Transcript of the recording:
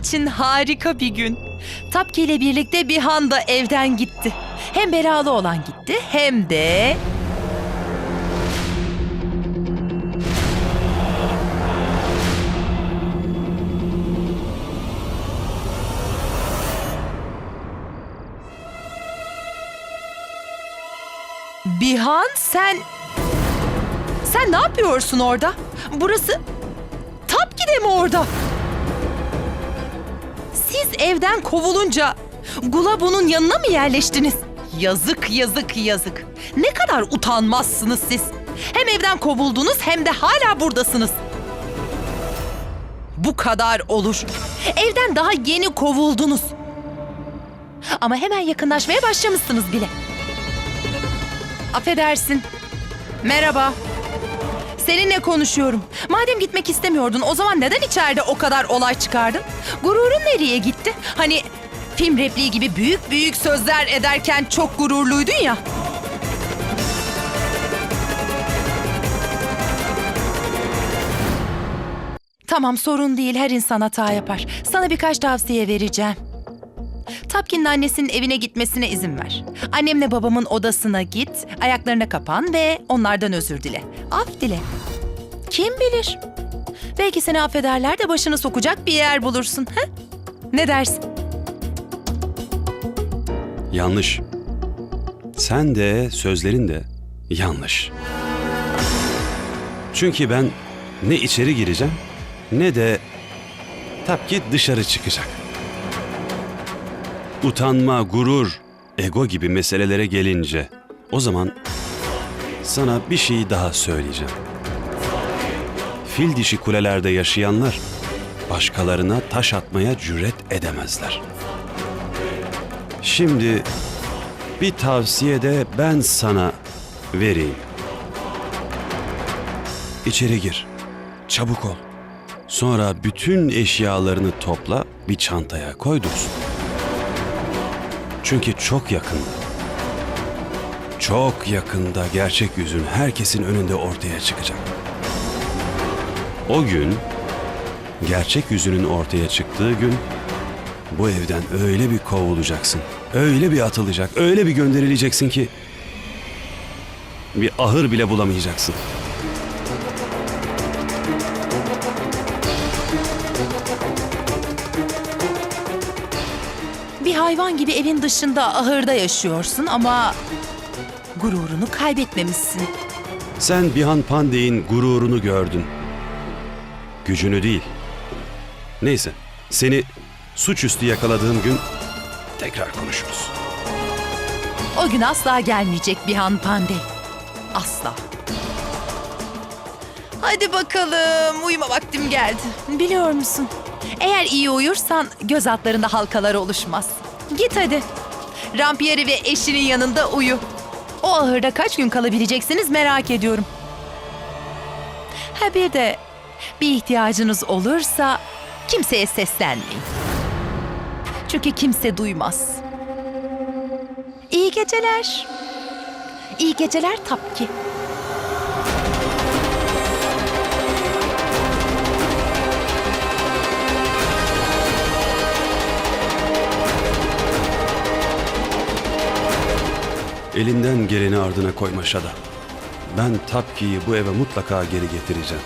İçin harika bir gün. Tapki ile birlikte Bihan da evden gitti. Hem belalı olan gitti hem de... Bihan sen... Sen ne yapıyorsun orada? Burası... Tapki de mi orada? Siz evden kovulunca Gulabu'nun yanına mı yerleştiniz? Yazık yazık yazık. Ne kadar utanmazsınız siz. Hem evden kovuldunuz hem de hala buradasınız. Bu kadar olur. Evden daha yeni kovuldunuz. Ama hemen yakınlaşmaya başlamışsınız bile. Affedersin. Merhaba. Seninle konuşuyorum. Madem gitmek istemiyordun o zaman neden içeride o kadar olay çıkardın? Gururun nereye gitti? Hani film repliği gibi büyük büyük sözler ederken çok gururluydun ya. Tamam sorun değil her insan hata yapar. Sana birkaç tavsiye vereceğim. Tapkin'in annesinin evine gitmesine izin ver. Annemle babamın odasına git, ayaklarına kapan ve onlardan özür dile. Af dile. Kim bilir? Belki seni affederler de başını sokacak bir yer bulursun. He? Ne dersin? Yanlış. Sen de sözlerin de yanlış. Çünkü ben ne içeri gireceğim ne de tapki dışarı çıkacak. Utanma, gurur, ego gibi meselelere gelince o zaman sana bir şey daha söyleyeceğim. Fil dişi kulelerde yaşayanlar başkalarına taş atmaya cüret edemezler. Şimdi bir tavsiye de ben sana vereyim. İçeri gir. Çabuk ol. Sonra bütün eşyalarını topla bir çantaya koy dursun. Çünkü çok yakında. Çok yakında gerçek yüzün herkesin önünde ortaya çıkacak. O gün gerçek yüzünün ortaya çıktığı gün bu evden öyle bir kovulacaksın. Öyle bir atılacak, öyle bir gönderileceksin ki bir ahır bile bulamayacaksın. Bir hayvan gibi evin dışında ahırda yaşıyorsun ama gururunu kaybetmemişsin. Sen Bihan Pandey'in gururunu gördün. Gücünü değil. Neyse, seni suçüstü yakaladığım gün tekrar konuşuruz. O gün asla gelmeyecek Bihan Pandey. Asla. Hadi bakalım uyuma vaktim geldi. Biliyor musun? Eğer iyi uyursan göz altlarında halkalar oluşmaz. Git hadi. Rampieri ve eşinin yanında uyu. O ahırda kaç gün kalabileceksiniz merak ediyorum. Ha bir de bir ihtiyacınız olursa kimseye seslenmeyin. Çünkü kimse duymaz. İyi geceler. İyi geceler Tapki. Elinden geleni ardına koyma Şada. Ben Tapki'yi bu eve mutlaka geri getireceğim.